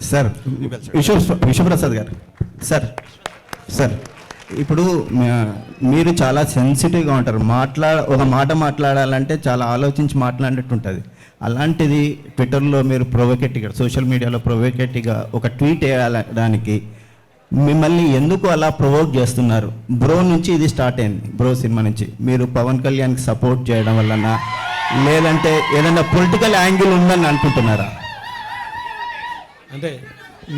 Sir విశ్వ విశ్వప్రసాద్ గారు. Sir sir ఇప్పుడు మీరు చాలా సెన్సిటివ్గా ఉంటారు. మాట్లా ఒక మాట మాట్లాడాలంటే చాలా ఆలోచించి మాట్లాడినట్టు ఉంటుంది అలాంటిది ట్విట్టర్లో మీరు ప్రొవోకేటిగా సోషల్ మీడియాలో ప్రొవోకేటివ్గా ఒక ట్వీట్ వేయడానికి మిమ్మల్ని ఎందుకు అలా ప్రొవోక్ చేస్తున్నారు? బ్రో నుంచి ఇది స్టార్ట్ అయింది. బ్రో సినిమా నుంచి. మీరు పవన్ కళ్యాణ్కి సపోర్ట్ చేయడం వలన లేదంటే ఏదైనా పొలిటికల్ యాంగిల్ ఉందని అనుకుంటున్నారా అంటే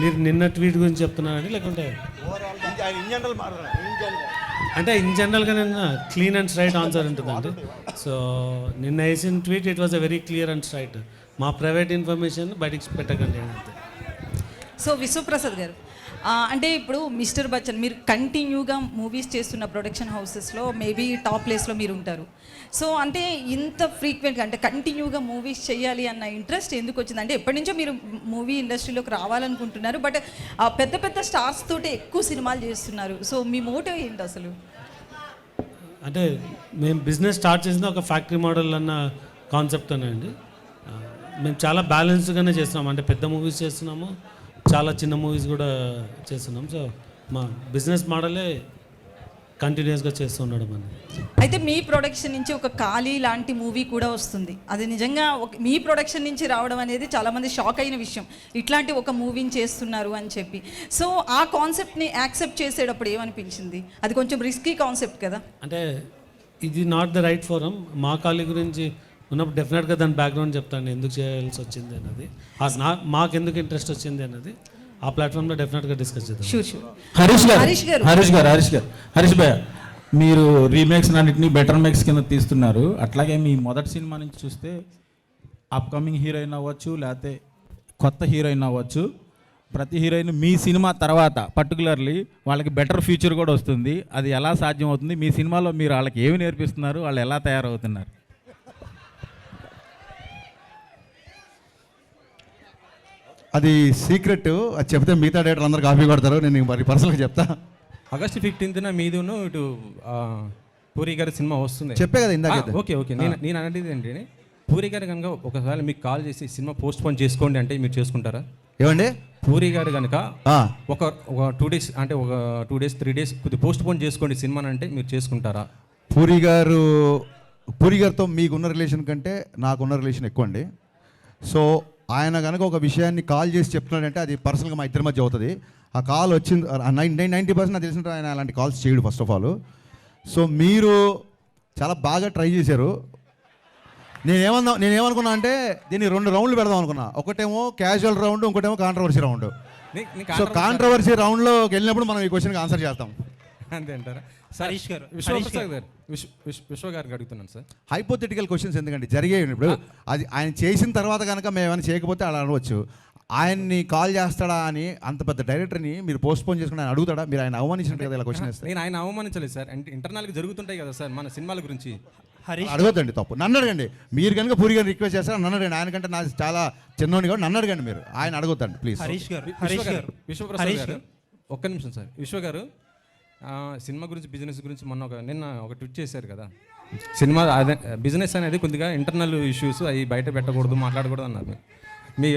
మీరు నిన్న ట్వీట్ గురించి చెప్తున్నారండి లేకుంటే? అంటే ఇన్ జనరల్గా నిన్న క్లీన్ అండ్ స్ట్రైట్ ఆన్సర్ ఉంటుందండి. సో నిన్న వేసిన tweet it was a very clear and straight మా ప్రైవేట్ ఇన్ఫర్మేషన్ బయటికి పెట్టకండి అంతే. సో విశ్వప్రసాద్ గారు అంటే ఇప్పుడు మిస్టర్ బచ్చన్ మీరు కంటిన్యూగా మూవీస్ చేస్తున్న ప్రొడక్షన్ హౌసెస్లో మేబీ టాప్ ప్లేస్లో మీరు ఉంటారు. సో అంటే ఇంత ఫ్రీక్వెంట్గా అంటే కంటిన్యూగా మూవీస్ చేయాలి అన్న ఇంట్రెస్ట్ ఎందుకు వచ్చింది? అంటే ఎప్పటి నుంచో మీరు మూవీ ఇండస్ట్రీలోకి రావాలనుకుంటున్నారు బట్ ఆ పెద్ద పెద్ద స్టార్స్ తోటి ఎక్కువ సినిమాలు చేస్తున్నారు. సో మీ మోటివ్ ఏంటి అసలు? అంటే మేము బిజినెస్ స్టార్ట్ చేసిన ఒక ఫ్యాక్టరీ మోడల్ అన్న కాన్సెప్ట్ అండి. మేము చాలా బ్యాలెన్స్గానే చేస్తున్నాం. అంటే పెద్ద మూవీస్ చేస్తున్నాము చాలా చిన్న మూవీస్ కూడా చేస్తున్నాం. సో మా బిజినెస్ మోడలే కంటిన్యూస్గా చేస్తుండడం అని అయితే మీ ప్రొడక్షన్ నుంచి ఒక ఖాళీ లాంటి మూవీ కూడా వస్తుంది. అది నిజంగా ఒక మీ ప్రొడక్షన్ నుంచి రావడం అనేది చాలామంది షాక్ అయిన విషయం. ఇట్లాంటి ఒక మూవీని చేస్తున్నారు అని చెప్పి. సో ఆ కాన్సెప్ట్ని యాక్సెప్ట్ చేసేటప్పుడు ఏమనిపించింది? అది కొంచెం రిస్కీ కాన్సెప్ట్ కదా. అంటే ఇది నాట్ ద రైట్ ఫోరం మా ఖాళీ గురించి ఉన్నప్పుడు డెఫినెట్గా దాని బ్యాక్గ్రౌండ్ చెప్తాను ఎందుకు చేయాల్సి వచ్చింది అన్నది. మాకు ఎందుకు ఇంట్రెస్ట్ వచ్చింది అన్నది ఆ ప్లాట్ఫామ్లో డెఫినెట్గా డిస్కస్ చేద్దాం. హరీష్ గారు హరీష్ గారు. హరీష్ గారు హరీష్ గారు. హరీష్ భయ్య మీరు రీమేక్స్ అన్నింటినీ బెటర్ మేక్స్ కింద తీస్తున్నారు. అట్లాగే మీ మొదటి సినిమా నుంచి చూస్తే అప్కమింగ్ హీరోయిన్ అవ్వచ్చు లేకపోతే కొత్త హీరోయిన్ అవ్వచ్చు. ప్రతి హీరోయిన్ మీ సినిమా తర్వాత పర్టికులర్లీ వాళ్ళకి బెటర్ ఫ్యూచర్ కూడా వస్తుంది. అది ఎలా సాధ్యం అవుతుంది మీ సినిమాలో మీరు వాళ్ళకి ఏమి నేర్పిస్తున్నారు? వాళ్ళు ఎలా తయారవుతున్నారు? అది సీక్రెట్ అది చెప్తే మిగతా డేటర్ అందరు కాపీ కొడతారు. నేను మరి పర్సనల్గా చెప్తా. ఆగస్ట్ ఫిఫ్టీన్త్న మీదును ఇటు పూరి గారి సినిమా వస్తుంది. చెప్పే కదా ఇందాక ఓకే ఓకే. నేను నేను అనేది ఏంటి పూరి గారు కనుక ఒకసారి మీకు కాల్ చేసి సినిమా పోస్ట్ పోన్ చేసుకోండి అంటే మీరు చేసుకుంటారా? ఏమండి? పూరి గారు కనుక ఒక ఒక టూ డేస్ అంటే ఒక టూ డేస్ త్రీ డేస్ కొద్దిగా పోస్ట్ పోన్ చేసుకోండి సినిమా అంటే మీరు చేసుకుంటారా? పూరి గారు పూరి గారితో మీకున్న రిలేషన్ కంటే నాకున్న రిలేషన్ ఎక్కువ అండి సో ఆయన కనుక ఒక విషయాన్ని కాల్ చేసి చెప్తున్నాడంటే అది పర్సనల్గా మా ఇద్దరి మధ్య అవుతుంది. ఆ కాల్ వచ్చింది నైన్ నైంటీ పర్సెంట్ నాకు తెలిసిన ఆయన అలాంటి కాల్స్ చేయడు ఫస్ట్ ఆఫ్ ఆల్. సో మీరు చాలా బాగా ట్రై చేశారు. నేనేమన్నా నేనేమనుకున్నా అంటే దీన్ని రెండు రౌండ్లు పెడదాం అనుకున్నా. ఒకటేమో క్యాజువల్ రౌండ్ ఇంకోటేమో కాంట్రవర్సీ రౌండ్ సో కాంట్రవర్సీ రౌండ్లోకి వెళ్ళినప్పుడు మనం ఈ క్వశ్చన్కి ఆన్సర్ చేస్తాం. అంతే అంటారా? సార్ హరీష్ గారు, విశ్వప్రసాద్ గారు. విశ్వ గారికి అడుగుతున్నాను సార్. హైపోథెటికల్ క్వశ్చన్స్ ఎందుకండి? జరిగాయి ఇప్పుడు అది ఆయన చేసిన తర్వాత కనుక మేము ఏమైనా చేయకపోతే అలా అనవచ్చు. ఆయన్ని కాల్ చేస్తాడా అని అంత పెద్ద డైరెక్టర్ని మీరు పోస్ట్ పోన్ చేసుకుని ఆయన అడుగుతాడా? మీరు ఆయన అవమానించినట్టు కదా ఇలా క్వశ్చన్ నేను ఆయన అవమానించలేదు సార్. అంటే ఇంటర్నల్గా జరుగుతుంటాయి కదా సార్ మన సినిమాల గురించి. హరీష్ అడగొద్దండి తప్పు. నన్ను అడగండి. మీరు కనుక పూరి గారిని రిక్వెస్ట్ చేస్తారా? నన్ను అడగండి. ఆయన కంటే నాకు చాలా చిన్నోని కూడా నన్ను అడగండి మీరు. ఆయన అడగొద్దండి ప్లీజ్ హరీష్ గారు హరీష్ గారు. విశ్వప్రసాద్ గారు ఒక్క నిమిషం సార్. విశ్వ గారు సినిమా గురించి బిజినెస్ గురించి మొన్న ఒక నిన్న ఒక ట్వీట్ చేశారు కదా. సినిమా అదే బిజినెస్ అనేది కొద్దిగా ఇంటర్నల్ ఇష్యూస్ అవి బయట పెట్టకూడదు మాట్లాడకూడదు అన్నారు. మీ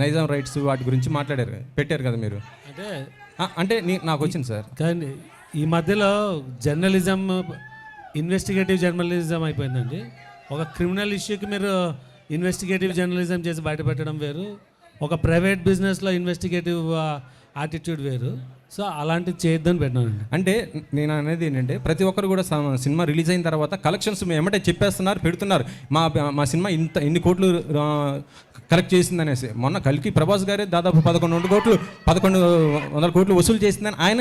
నైజాం రైట్స్ వాటి గురించి మాట్లాడారు పెట్టారు కదా మీరు. అంటే అంటే నాకు వచ్చింది సార్. కానీ ఈ మధ్యలో జర్నలిజం ఇన్వెస్టిగేటివ్ జర్నలిజం అయిపోయిందండి. ఒక క్రిమినల్ ఇష్యూకి మీరు ఇన్వెస్టిగేటివ్ జర్నలిజం చేసి బయటపెట్టడం వేరు. ఒక ప్రైవేట్ బిజినెస్లో ఇన్వెస్టిగేటివ్ యాటిట్యూడ్ వేరు. సో అలాంటివి చేయొద్దని పెట్టానండి అంటే నేను అనేది ఏంటంటే ప్రతి ఒక్కరు కూడా సినిమా రిలీజ్ అయిన తర్వాత కలెక్షన్స్ మేము ఏమంటే చెప్పేస్తున్నారు పెడుతున్నారు. మా మా సినిమా ఇంత ఇన్ని కోట్లు కలెక్ట్ చేసింది అనేసి. మొన్న కలికి ప్రభాస్ గారే దాదాపు పదకొండు వందల కోట్లు పదకొండు వందల కోట్లు వసూలు చేసిందని ఆయన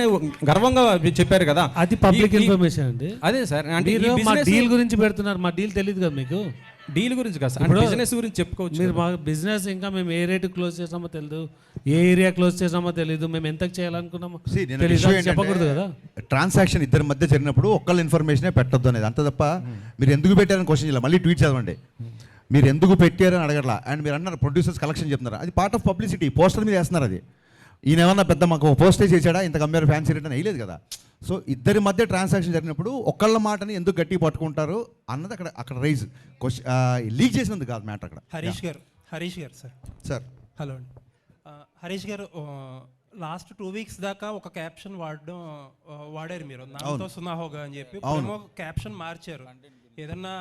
గర్వంగా చెప్పారు కదా. అది పబ్లిక్ ఇన్ఫర్మేషన్ అండి. అదే సార్ అంటే మా డీల్ గురించి పెడుతున్నారు మా డీల్ తెలియదు కదా మీకు. డీల్ గురించి కాదు సార్ బిజినెస్ గురించి చెప్పుకోవచ్చు మీరు మా బిజినెస్ ఇంకా మేము ఏ రేటు క్లోజ్ చేసామో తెలియదు ఏ ఏరియా క్లోజ్ చేసామో తెలియదు మేము ఎంత చేయాలనుకున్నామో చెప్పకూడదు కదా. ట్రాన్సాక్షన్ ఇద్దరి మధ్య జరిగినప్పుడు ఒక్కళ్ళ ఇన్ఫర్మేషనే పెట్టొద్దు అనేది. అంత తప్ప మీరు ఎందుకు పెట్టారని క్వశ్చన్ చేయాలి మళ్ళీ ట్వీట్ చదవండి. మీరు ఎందుకు పెట్టారని అడగట్లా. అండ్ మీరు అన్నారు ప్రొడ్యూసర్స్ కలెక్షన్ చెప్తున్నారు. అది పార్ట్ ఆఫ్ పబ్లిసిటీ పోస్టర్ మీద వేస్తున్నారు అది. ఈయన ఏమన్నా పెద్ద మాకు పోస్టే చేశాడా? ఇంత కంపేర్ ఫ్యాన్సీ రిటర్న్ వేయలేదు కదా. సో ఇద్దరి మధ్య ట్రాన్సాక్షన్ జరిగినప్పుడు ఒక్కళ్ళ మాటని ఎందుకు గట్టి పట్టుకుంటారు అన్నది అక్కడ అక్కడ రైజ్ క్వశ్చన్ లీక్ చేసినందుకు కాదు మ్యాటర్ అక్కడ. హరీష్ గారు హరీష్ గారు సార్. సార్ హలో అండి. హరీష్ గారు లాస్ట్ టూ వీక్స్ దాకా ఒక క్యాప్షన్ వాడడం వాడారు మీరు. నాతో సునాహోగా అని చెప్పి క్యాప్షన్ మార్చారు. ఏదన్నా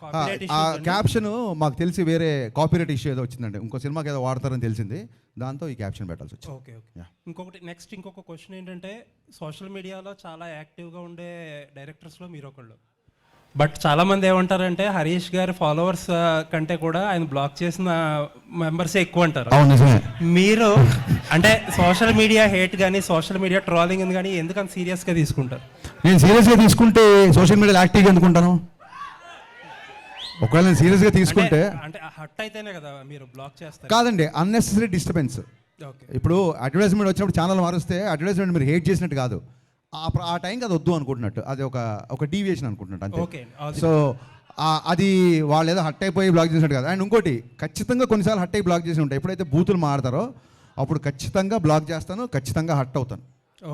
కాపీరైట్ ఆ క్యాప్షన్ మాకు తెలిసి వేరే కాపీరైట్ ఇష్యూ ఏదో వచ్చిందండి. ఇంకో సినిమాకి ఏదో వాడతారని తెలిసింది. దాంతో ఈ క్యాప్షన్ పెట్టాల్సి వచ్చింది. Okay okay. ఇంకొకటి నెక్స్ట్ ఇంకొక క్వశ్చన్ ఏంటంటే సోషల్ మీడియాలో చాలా యాక్టివ్గా ఉండే డైరెక్టర్స్లో మీరు ఒకళ్ళు. బట్ చాలా మంది ఏమంటారంటే హరీష్ గారి ఫాలోవర్స్ కంటే కూడా ఆయన బ్లాక్ చేసిన మెంబర్సే ఎక్కువ అంటారు. మీరు అంటే సోషల్ మీడియా హేట్ కానీ సోషల్ మీడియా ట్రోలింగ్ కానీ ఎందుకంత సీరియస్గా తీసుకుంటారు? నేను సీరియస్గా తీసుకుంటే సోషల్ మీడియాలో యాక్టివ్గా ఎందుకుంటాను? ఒకవేళ నేను సీరియస్గా తీసుకుంటే అంటే హట్ అయితేనే కదా మీరు బ్లాక్ చేస్తారు. కాదండి అన్నెసరీ డిస్టర్బెన్స్ ఇప్పుడు అడ్వర్టైజ్మెంట్ వచ్చినప్పుడు ఛానల్ మారుస్తే అడ్వర్టైజ్మెంట్ మీరు హేట్ చేసినట్టు కాదు. ఆ టైంకి అది వద్దు అనుకుంటున్నట్టు. అది ఒక ఒక డీవియేషన్ అనుకుంటున్నట్టు అంతే. సో అది వాళ్ళు ఏదో హట్ అయిపోయి బ్లాక్ చేసినట్టు కాదు. అండ్ ఇంకోటి ఖచ్చితంగా కొన్నిసార్లు హట్ అయి బ్లాక్ చేసి ఉంటాయి. ఎప్పుడైతే బూతులు మాడతారో అప్పుడు ఖచ్చితంగా బ్లాక్ చేస్తాను ఖచ్చితంగా హట్ అవుతాను.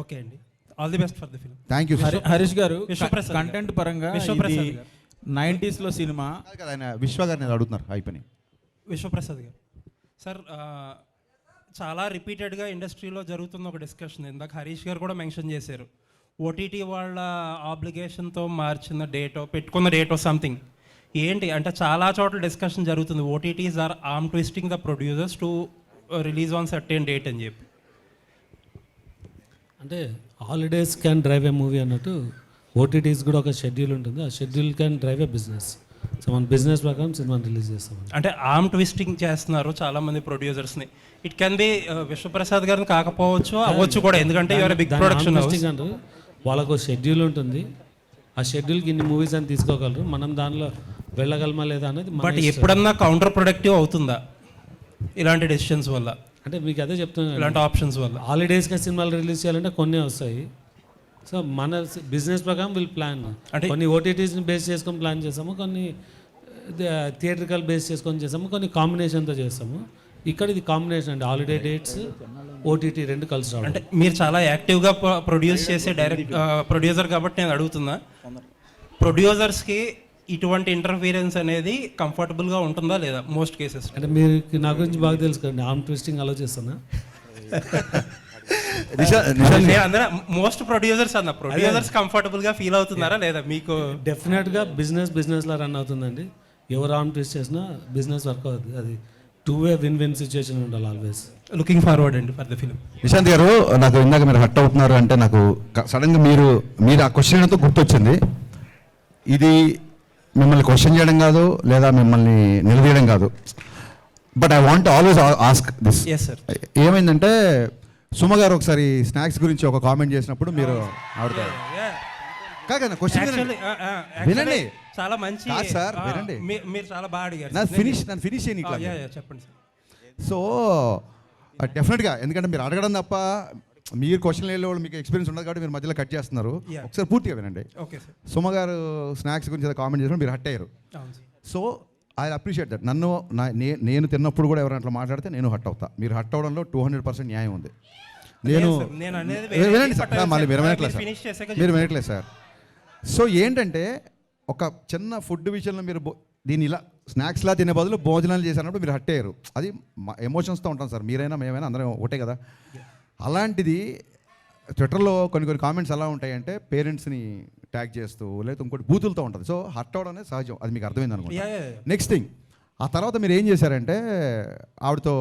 ఓకే అండి. All the best for the film thank you Hari- Harish garu Vishwaprasad garu. Content పరంగా విశ్వప్రసాద్ ఇది గారు. 90s లో సినిమా. కదా ఆయన విశ్వ గారిని అడుగుతున్నారు అయిపోయి విశ్వప్రసాద్ గారు. సార్ ఆ, చాలా రిపీటెడ్గా ఇండస్ట్రీలో జరుగుతున్న ఒక డిస్కషన్ ఇందాక హరీష్ గారు కూడా మెన్షన్ చేశారు. ఓటీటీ వాళ్ళ ఆబ్లిగేషన్తో మార్చిన డేటో పెట్టుకున్న డేటో సంథింగ్ ఏంటి? అంటే చాలా చోట్ల డిస్కషన్ జరుగుతుంది. OTTs are arm twisting the producers to release on certain date అని చెప్పి. అంటే holidays can drive a movie అన్నట్టు ఓటీటీస్ కూడా ఒక షెడ్యూల్ ఉంటుంది. ఆ schedule can drive a business so మన బిజినెస్ ప్రకారం సినిమాని రిలీజ్ చేస్తాం. అంటే ఆర్మ్ ట్విస్టింగ్ చేస్తున్నారు చాలా మంది ప్రొడ్యూసర్స్ని ఇట్ కెన్ బి విశ్వప్రసాద్ గారిని కాకపోవచ్చు అవ్వచ్చు కూడా. ఎందుకంటే బిగ్ ప్రొడక్షన్ అంటారు. వాళ్ళకు షెడ్యూల్ ఉంటుంది. ఆ షెడ్యూల్కి ఇన్ని మూవీస్ అని తీసుకోగలరు. మనం దానిలో వెళ్ళగలమా లేదా అనేది బట్. ఎప్పుడన్నా కౌంటర్ ప్రొడక్టివ్ అవుతుందా? ఇలాంటి డెసిషన్స్ వల్ల. అంటే మీకు అదే చెప్తున్నాను ఇలాంటి ఆప్షన్స్ వల్ల. హాలిడేస్గా సినిమాలు రిలీజ్ చేయాలంటే కొన్ని వస్తాయి. సో మన బిజినెస్ ప్రకారం విల్ ప్లాన్ అంటే- కొన్ని ఓటీటీస్ని బేస్ చేసుకొని ప్లాన్ చేస్తాము కొన్ని థియేట్రికల్ బేస్ చేసుకొని చేస్తాము కొన్ని కాంబినేషన్తో చేస్తాము. ఇక్కడ ఇది కాంబినేషన్ అండి హాలిడే డేట్స్ ఓటీటీ రెండు కలిసి రావడం. అంటే మీరు చాలా యాక్టివ్గా ప్రొడ్యూస్ చేసే డైరెక్ట్ ప్రొడ్యూసర్ కాబట్టి నేను అడుగుతున్నా. ప్రొడ్యూసర్స్కి ఇటువంటి ఇంటర్ఫీరెన్స్ అనేది కంఫర్టబుల్గా ఉంటుందా లేదా? మోస్ట్ కేసెస్ అంటే మీరు నా గురించి బాగా తెలుసు కదండి ఆర్మ్ ట్విస్టింగ్ అలో చేస్తానా అందరూ మోస్ట్ ప్రొడ్యూసర్స్ అన్న ప్రొడ్యూసర్స్ కంఫర్టబుల్గా ఫీల్ అవుతున్నారా లేదా మీకు? డెఫినెట్గా బిజినెస్ బిజినెస్లా రన్ అవుతుందండి. ఎవరు ఆర్మ్ ట్విస్ట్ చేసినా బిజినెస్ వర్క్ అవుతుంది. అది two way win win situation ఉండాలి ఆల్వేస్ లుకింగ్ ఫార్వర్డ్ అండి for the film Nishant garu నాకు ఇందాక మీరు హట్ అవుతున్నారు అంటే నాకు సడన్గా మీరు మీరు ఆ క్వశ్చన్ ఎంతో గుర్తొచ్చింది. ఇది మిమ్మల్ని క్వశ్చన్ చేయడం కాదు లేదా మిమ్మల్ని నిలదీయడం కాదు. But I want always ask this sir ఏమైందంటే సుమ గారు ఒకసారి స్నాక్స్ గురించి ఒక కామెంట్ చేసినప్పుడు మీరు ఆడతారు. క్వశ్చన్ యాక్చువల్లీ వినండి. చాలా మంచి సార్, ఆ, వినండి. మీరు చాలా బాగా అడిగారు. నా ఫినిష్ నన్ను ఫినిష్ చేయని యా, చెప్పండి సార్ సో డెఫినెట్గా ఎందుకంటే మీరు అడగడం తప్ప మీరు క్వశ్చన్ వెళ్ళే వాళ్ళు మీకు ఎక్స్పీరియన్స్ ఉండదు కాబట్టి మీరు మధ్యలో కట్ చేస్తున్నారు. ఒకసారి పూర్తిగా వినండి. ఓకే సార్ సుమ గారు స్నాక్స్ గురించి కామెంట్ చేసినప్పుడు మీరు హట్ అయ్యారు. సో ఐ అప్రిషియేట్ దట్ నన్ను నేను తిన్నప్పుడు కూడా ఎవరైనా అట్లా మాట్లాడితే నేను హట్ అవుతా. మీరు హట్ అవడంలో టూ హండ్రెడ్ పర్సెంట్ న్యాయం ఉంది. నేను వినండి సార్. మళ్ళీ మీరు వినట్లేదు సార్. మీరు వినట్లేదు సార్. సో ఏంటంటే ఒక చిన్న ఫుడ్ విషయంలో మీరు దీన్ని ఇలా స్నాక్స్లా తినే బదులు భోజనాలు చేసినప్పుడు మీరు హట్ అయ్యారు. అది ఎమోషన్స్తో ఉంటాం సార్. మీరైనా మేమైనా అందరం ఒకటే కదా. అలాంటిది ట్విట్టర్లో కొన్ని కొన్ని కామెంట్స్ ఎలా ఉంటాయంటే పేరెంట్స్ని ట్యాగ్ చేస్తూ లేదా ఇంకోటి బూతులతో ఉంటుంది. సో హట్ అవడం అనేది సహజం. అది మీకు అర్థమైంది అనుకుంటా. నెక్స్ట్ థింగ్ ఆ తర్వాత మీరు ఏం చేశారంటే ఆవిడతో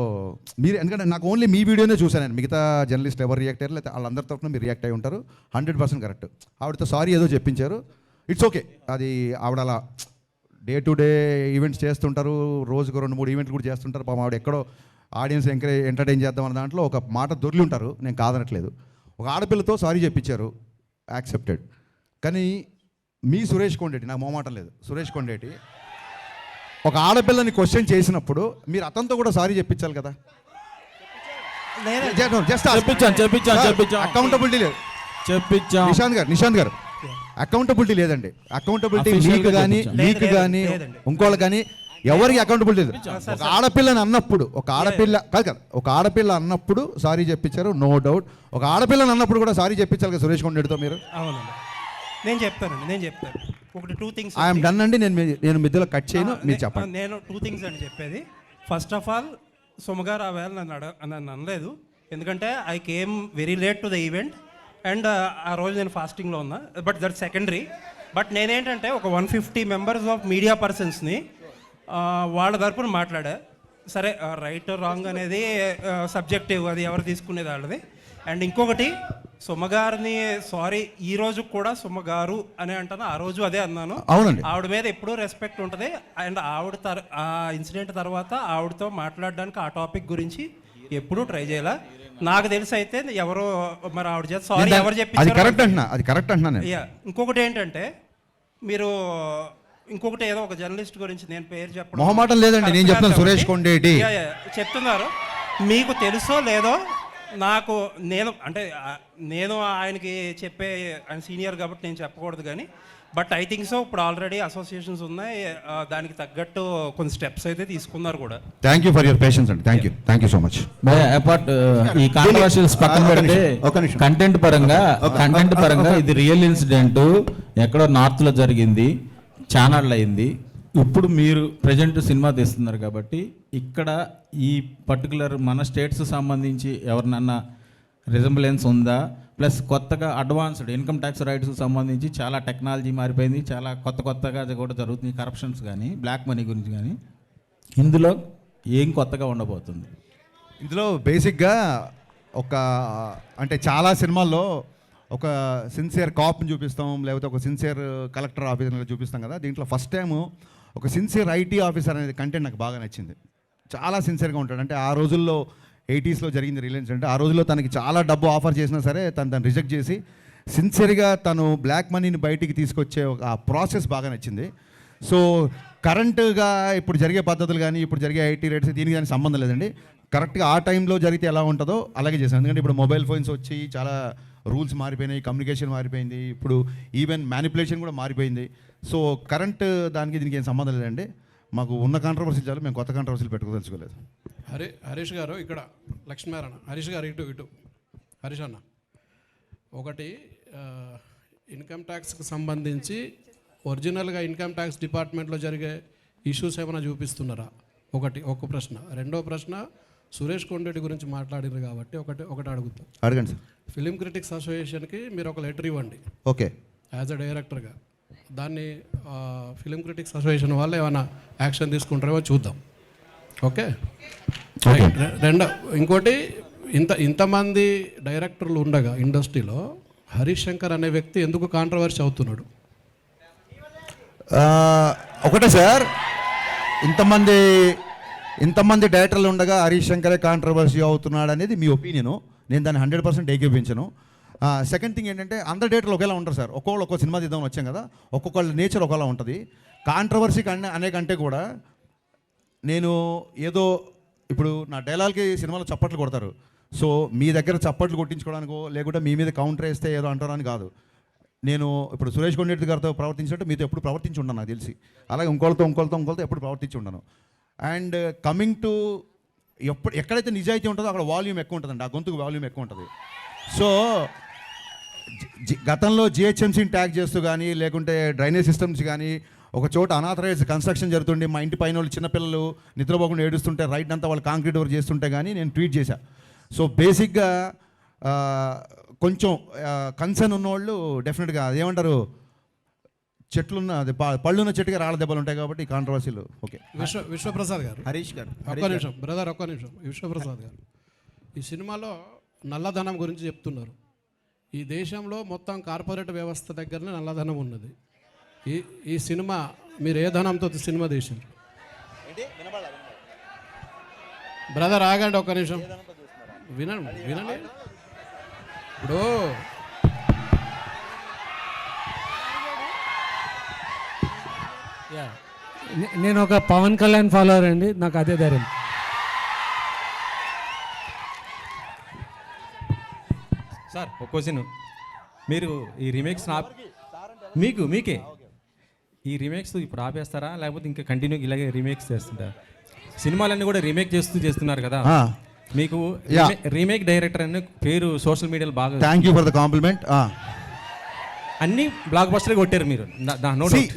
మీరు ఎందుకంటే నాకు ఓన్లీ మీ వీడియోనే చూశాను మిగతా జర్నలిస్ట్ ఎవరు రియాక్ట్ అయ్యారు లేకపోతే వాళ్ళందరి తరఫున మీరు రియాక్ట్ అయి ఉంటారు. Hundred percent correct. ఆవిడతో సారీ ఏదో చెప్పించారు. ఇట్స్ ఓకే అది ఆవిడ అలా డే టు డే ఈవెంట్స్ చేస్తుంటారు. రోజుకు రెండు మూడు ఈవెంట్లు కూడా చేస్తుంటారు. పాపం ఆవిడ ఎక్కడో ఆడియన్స్ ఎంకరేజ్ ఎంటర్టైన్ చేద్దాం అన్న దాంట్లో ఒక మాట దొరికి ఉంటారు నేను కాదనట్లేదు. ఒక ఆడపిల్లతో సారీ చెప్పించారు. యాక్సెప్టెడ్. కానీ మీ సురేష్ కొండేటి నాకు మొహమాటం లేదు. సురేష్ కొండేటి ఒక ఆడపిల్లని క్వశ్చన్ చేసినప్పుడు మీరు అతనితో కూడా సారీ చెప్పించాలి కదా? జస్ట్. అకౌంటబిలిటీ లేదు. చెప్పించాం. నిశాంత్ గారు నిశాంత్ గారు. అకౌంటబిలిటీ లేదండి. అకౌంటబిలిటీ మీకు కానీ. మీకు కానీ. ఇంకోళ్ళు కానీ ఎవరికి అకౌంటబిలిటీ లేదు. ఒక ఆడపిల్లని అన్నప్పుడు ఒక ఆడపిల్ల కాదు కదా ఒక ఆడపిల్ల అన్నప్పుడు సారీ చెప్పించారు నో డౌట్ ఒక ఆడపిల్లని అన్నప్పుడు కూడా సారీ చెప్పించాలి కదా సురేష్ కొండేటితో మీరు? అవునండి. నేను చెప్తానండి నేను చెప్తాను. ఒకటి టూ థింగ్స్ ఐఎమ్ డన్ అండి నేను నేను మధ్యలో కట్ చేయను మీరు చెప్పండి. నేను టూ థింగ్స్ అండి చెప్పేది. ఫస్ట్ ఆఫ్ ఆల్ సుమగారు ఆ వేళ నన్ను అడ నన్ను అనలేదు. ఎందుకంటే I came very late to the event and ఆ రోజు నేను ఫాస్టింగ్లో ఉన్నా. బట్ దట్ సెకండరీ బట్ నేనేంటంటే ఒక one fifty members of media పర్సన్స్ని వాళ్ళ తరపున మాట్లాడా. సరే రైట్ రాంగ్ అనేది సబ్జెక్టివ్ అది ఎవరు తీసుకునేది వాళ్ళది. అండ్ ఇంకొకటి సుమగారిని సారీ ఈ రోజు కూడా సుమగారు అని అంటాను ఆ రోజు అదే అన్నాను. అవునండి. ఆవిడ మీద ఎప్పుడూ రెస్పెక్ట్ ఉంటుంది. అండ్ ఆవిడ తర్ ఆ ఇన్సిడెంట్ తర్వాత ఆవిడతో మాట్లాడడానికి ఆ టాపిక్ గురించి ఎప్పుడూ ట్రై చేయాల. నాకు తెలిసి అయితే ఎవరో మరి ఆవిడ చేత సారీ ఎవరు అది చెప్పించారో కరెక్ట్ అంటున్నా అది కరెక్ట్ అంటున్నా నేను. యా ఇంకొకటి ఏంటంటే మీరు ఇంకొకటి ఏదో ఒక జర్నలిస్ట్ గురించి నేను పేరు చెప్పడం మొహమాటం లేదండి, నేను చెప్తాను, సురేష్ కొండేటి. యా, యా, చెప్తున్నారు. మీకు తెలుసో లేదో నాకు నేను అంటే నేను ఆయనకి చెప్పే ఆయన సీనియర్ కాబట్టి నేను చెప్పకూడదు కానీ బట్ ఐ థింక్ సో ఇప్పుడు ఆల్రెడీ అసోసియేషన్స్ ఉన్నాయి దానికి తగ్గట్టు కొన్ని స్టెప్స్ అయితే తీసుకున్నారు కూడా. Thank you for your patience అండి. Thank you thank you so much apart ఈ కాంట్రవర్షియల్స్ పక్కన ఒక పెడితే. కంటెంట్ పరంగా ఒక- కంటెంట్ పరంగా ఇది రియల్ ఇన్సిడెంట్ ఎక్కడో నార్త్లో జరిగింది. ఛానల్ అయింది. ఇప్పుడు మీరు ప్రజెంట్ సినిమా తీస్తున్నారు కాబట్టి ఇక్కడ ఈ పర్టికులర్ మన స్టేట్స్ సంబంధించి ఎవరినన్నా రిజంబులెన్స్ ఉందా? ప్లస్ కొత్తగా అడ్వాన్స్డ్ ఇన్కమ్ ట్యాక్స్ రైట్స్ సంబంధించి చాలా టెక్నాలజీ మారిపోయింది. చాలా కొత్త కొత్తగా అది కూడా జరుగుతుంది. కరప్షన్స్ కానీ బ్లాక్ మనీ గురించి కానీ ఇందులో ఏం కొత్తగా ఉండబోతుంది? ఇందులో బేసిక్గా ఒక అంటే చాలా సినిమాల్లో ఒక సిన్సియర్ కాప్ని చూపిస్తాం లేకపోతే ఒక సిన్సియర్ కలెక్టర్ ఆఫీసర్ చూపిస్తాం కదా. దీంట్లో ఫస్ట్ టైం ఒక సిన్సియర్ ఐటీ ఆఫీసర్ అనేది కంటెంట్ నాకు బాగా నచ్చింది. చాలా సిన్సియర్గా ఉంటాడు. అంటే ఆ రోజుల్లో ఎయిటీస్లో జరిగింది రిలయన్స్ అంటే ఆ రోజుల్లో తనకి చాలా డబ్బు ఆఫర్ చేసినా సరే తను దాన్ని రిజెక్ట్ చేసి సిన్సియర్గా తను బ్లాక్ మనీని బయటికి తీసుకొచ్చే ఒక ఆ ప్రాసెస్ బాగా నచ్చింది. సో కరెంటుగా ఇప్పుడు జరిగే పద్ధతులు కానీ ఇప్పుడు జరిగే ఐటీ రేట్స్ దీనికి కానీ సంబంధం లేదండి. కరెక్ట్గా ఆ టైంలో జరిగితే ఎలా ఉంటుందో అలాగే చేశాను. ఎందుకంటే ఇప్పుడు మొబైల్ ఫోన్స్ వచ్చి చాలా రూల్స్ మారిపోయినాయి కమ్యూనికేషన్ మారిపోయింది ఇప్పుడు ఈవెన్ మ్యానిపులేషన్ కూడా మారిపోయింది. సో కరెంట్ దానికి దీనికి ఏం సంబంధం లేదండి. మాకు ఉన్న కాంట్రవర్సీ చాలు మేము కొత్త కాంట్రవర్సీలు పెట్టుకోదలుచుకోలేదు. హరి హరీష్ గారు ఇక్కడ లక్ష్మీనారాయణ హరీష్ గారు ఇటు ఇటు. హరీష్ అన్న. ఒకటి ఇన్కమ్ ట్యాక్స్కి సంబంధించి ఒరిజినల్గా ఇన్కమ్ ట్యాక్స్ డిపార్ట్మెంట్లో జరిగే ఇష్యూస్ ఏమైనా చూపిస్తున్నారా? ఒకటి ఒక ప్రశ్న. రెండో ప్రశ్న సురేష్ కొండరెడ్డి గురించి మాట్లాడారు కాబట్టి ఒకటి ఒకటి అడుగుతాం. అడగండి సార్. ఫిలిం క్రిటిక్స్ అసోసియేషన్కి మీరు ఒక లెటర్ ఇవ్వండి. ఓకే. యాజ్ అ డైరెక్టర్గా. దాన్ని ఫిలిం క్రిటిక్స్ అసోసియేషన్ వాళ్ళు ఏమైనా యాక్షన్ తీసుకుంటారేమో చూద్దాం. ఓకే? రెండో ఇంకోటి ఇంత ఇంతమంది డైరెక్టర్లు ఉండగా ఇండస్ట్రీలో హరీష్ శంకర్ అనే వ్యక్తి ఎందుకు కాంట్రవర్సీ అవుతున్నాడు? ఒకటే సార్. ఇంతమంది ఇంతమంది డైరెక్టర్లు ఉండగా హరీష్ శంకరే కాంట్రవర్సీ అవుతున్నాడు అనేది మీ ఒపీనియను నేను దాన్ని హండ్రెడ్ పర్సెంట్ ఏకీపించను సెకండ్ థింగ్ ఏంటంటే అందరు డైరెక్టర్లు ఒకేలా ఉంటారు సార్. ఒక్కొక్కరు ఒక్కో సినిమా తీద్దామని వచ్చాం కదా ఒక్కొక్కళ్ళ నేచర్ ఒకలా ఉంటుంది. కాంట్రవర్సీ కన్నా అనే కంటే కూడా నేను ఏదో ఇప్పుడు నా డైలాగ్కి సినిమాలో చప్పట్లు కొడతారు. సో మీ దగ్గర చప్పట్లు కొట్టించుకోవడానికో లేకుంటే మీ మీద కౌంటర్ వేస్తే ఏదో అంటారని కాదు. నేను ఇప్పుడు సురేష్ కొండరెడ్డి గారితో ప్రవర్తించినట్టు మీతో ఎప్పుడు ప్రవర్తించి ఉన్నాను నాకు తెలిసి. అలాగే ఇంకోళ్ళతో ఇంకోళ్ళతో ఇంకోళ్ళతో ఎప్పుడు ప్రవర్తించి ఉన్నాను అండ్ కమింగ్ టు ఎప్పుడు ఎక్కడైతే నిజాయితీ ఉంటుందో అక్కడ వాల్యూమ్ ఎక్కువ ఉంటుందండి. ఆ గొంతుకు వాల్యూమ్ ఎక్కువ ఉంటుంది. సో గతంలో జిహెచ్ఎంసీని ట్యాగ్ చేస్తూ కానీ లేకుంటే డ్రైనేజ్ సిస్టమ్స్ కానీ ఒక చోట అనాథరైజ్ కన్స్ట్రక్షన్ జరుగుతుండే మా ఇంటి పైన వాళ్ళు చిన్నపిల్లలు నిద్రపోకుండా ఏడుస్తుంటే రైట్ అంతా వాళ్ళు కాంక్రీట్ వర్క్ చేస్తుంటే కానీ నేను ట్వీట్ చేశా. సో బేసిక్గా కొంచెం కన్సర్న్ ఉన్నవాళ్ళు డెఫినెట్గా అదేమంటారు చెట్లున్న అది పళ్ళున్న చెట్టుగా రాళ్ళ దెబ్బలు ఉంటాయి కాబట్టి ఈ కాంట్రవర్సీలు ఓకే విశ్వ విశ్వప్రసాద్ గారు. హరీష్ గారు. ఒక్క నిమిషం బ్రదర్ ఒక్క నిమిషం. విశ్వప్రసాద్ గారు. ఈ సినిమాలో నల్లధనం గురించి చెప్తున్నారు. ఈ దేశంలో మొత్తం కార్పొరేట్ వ్యవస్థ దగ్గరనే నల్లధనం ఉన్నది. ఈ ఈ సినిమా మీరు ఏ ధనంతో సినిమా తీసిండ్రు బ్రదర్ ఆగండి ఒక్క నిమిషం. వినండి. వినండి ఇప్పుడు నేను ఒక పవన్ కళ్యాణ్ ఫాలోవర్ అండి. నాకు అదే ధైర్యం. సార్ ఒక క్వశ్చన్ మీరు ఈ రీమేక్స్ ఆప్ మీకు మీకే? ఈ రీమేక్స్ ఇప్పుడు ఆపేస్తారా? లేకపోతే ఇంకా కంటిన్యూ ఇలాగే రీమేక్స్ చేస్తుంటారా? సినిమాలన్నీ కూడా రీమేక్ చేస్తూ చేస్తున్నారు కదా. మీకు. రీమేక్ డైరెక్టర్ అనే పేరు సోషల్ మీడియాలో బాగా thank you for the compliment అన్ని బ్లాక్ బస్టర్ కొట్టారు మీరు.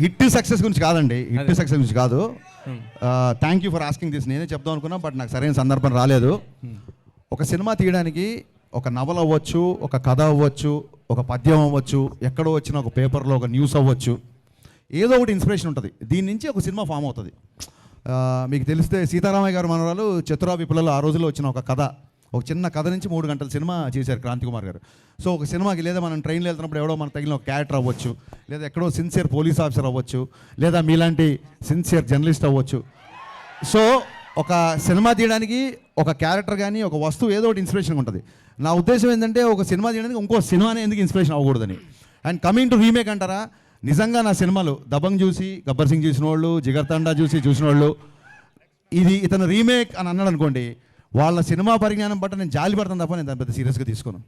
హిట్ సక్సెస్ గురించి కాదండి. హిట్ సక్సెస్ గురించి కాదు. Thank you for asking this నేనే చెప్దాం అనుకున్నా బట్ నాకు సరైన సందర్భం రాలేదు. ఒక సినిమా తీయడానికి ఒక నవల అవ్వచ్చు ఒక కథ అవ్వచ్చు ఒక పద్యం అవ్వచ్చు ఎక్కడో వచ్చిన ఒక పేపర్లో ఒక న్యూస్ అవ్వచ్చు. ఏదో ఒకటి ఇన్స్పిరేషన్ ఉంటుంది. దీని నుంచి ఒక సినిమా ఫామ్ అవుతుంది. మీకు తెలిస్తే సీతారామయ్య గారు మనవరాలు చతురా విపులలో ఆ రోజుల్లో వచ్చిన ఒక కథ. ఒక చిన్న కథ నుంచి మూడు గంటల సినిమా చేశారు క్రాంతి కుమార్ గారు. సో ఒక సినిమాకి లేదా మనం ట్రైన్లో వెళ్తున్నప్పుడు ఎవడో మన తగిలిన ఒక క్యారెక్టర్ అవ్వచ్చు లేదా ఎక్కడో సిన్సియర్ పోలీస్ ఆఫీసర్ అవ్వచ్చు లేదా మీలాంటి సిన్సియర్ జర్నలిస్ట్ అవ్వచ్చు. సో ఒక సినిమా తీయడానికి ఒక క్యారెక్టర్ కానీ ఒక వస్తువు ఏదో ఒకటి ఇన్స్పిరేషన్ ఉంటుంది. నా ఉద్దేశం ఏంటంటే ఒక సినిమా తీయడానికి ఇంకో సినిమానే ఎందుకు ఇన్స్పిరేషన్ అవ్వకూడదని. అండ్ కమింగ్ టు రీమేక్ అంటారా? నిజంగా నా సినిమాలు దబంగ్ చూసి గబ్బర్ సింగ్ చూసిన వాళ్ళు జిగర్ తండా చూసి చూసిన వాళ్ళు ఇది ఇతను రీమేక్ అని అన్నాడు అనుకోండి వాళ్ళ సినిమా పరిజ్ఞానం బట్టి నేను జాలి పడతాను తప్ప నేను దాని పెద్ద సీరియస్గా తీసుకోను.